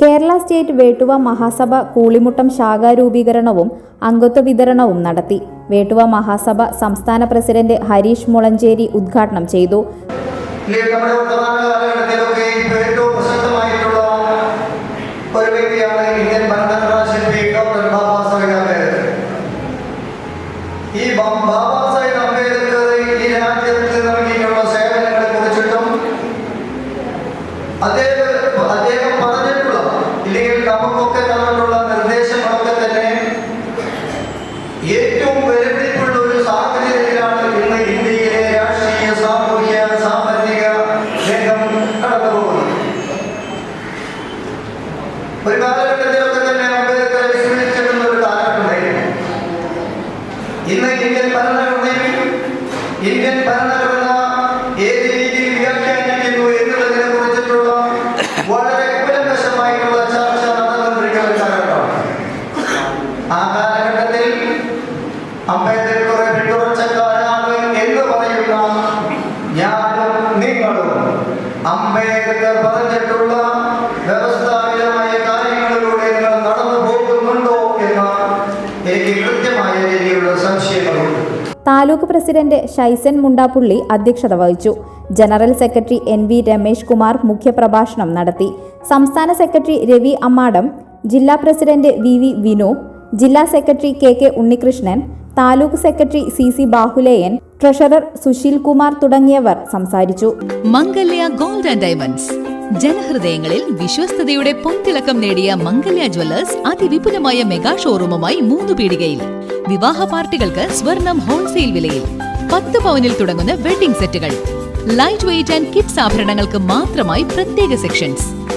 Kerala state Vettuva Mahasabha Koolimuttam ശാഖാ രൂപീകരണവും അംഗത്വ വിതരണവും നടത്തി. വേട്ടുവ മഹാസഭ സംസ്ഥാന പ്രസിഡന്റ് ഹരീഷ് മുളഞ്ചേരി ഉദ്ഘാടനം ചെയ്തു. ഈ വ്യക്തിയാണ് എന്ന് പറയുന്ന അംബേദ്കർ പറഞ്ഞിട്ടുള്ള കാര്യങ്ങളിലൂടെ താലൂക്ക് പ്രസിഡന്റ് ഷൈസൻ മുണ്ടാപ്പുള്ളി അധ്യക്ഷത വഹിച്ചു. General secretary N V Ramesh Kumar മുഖ്യപ്രഭാഷണം നടത്തി. സംസ്ഥാന സെക്രട്ടറി രവി അമ്മാടം ജില്ലാ പ്രസിഡന്റ് വി വി വിനു ജില്ലാ secretary K K Unnikrishnan taluk secretary C C Bahuleyan treasurer Sushil Kumar തുടങ്ങിയവർ സംസാരിച്ചു. Mangalya gold and diamonds. ജനഹൃദയങ്ങളിൽ വിശ്വസ്തയുടെ പൊൻതിളക്കം നേടിയ മംഗല്യ ജ്വല്ലേഴ്സ് അതിവിപുലമായ മെഗാ ഷോറൂമുമായി മൂന്ന് പീടികയിൽ. വിവാഹ പാർട്ടികൾക്ക് സ്വർണം ഹോൾസെയിൽ വിലയിൽ. പത്ത് പവനിൽ തുടങ്ങുന്ന വെഡിംഗ് സെറ്റുകൾ. ലൈറ്റ് വെയിറ്റ് ആൻഡ് കിഡ്സ് ആഭരണങ്ങൾക്ക് മാത്രമായി പ്രത്യേക സെക്ഷൻസ്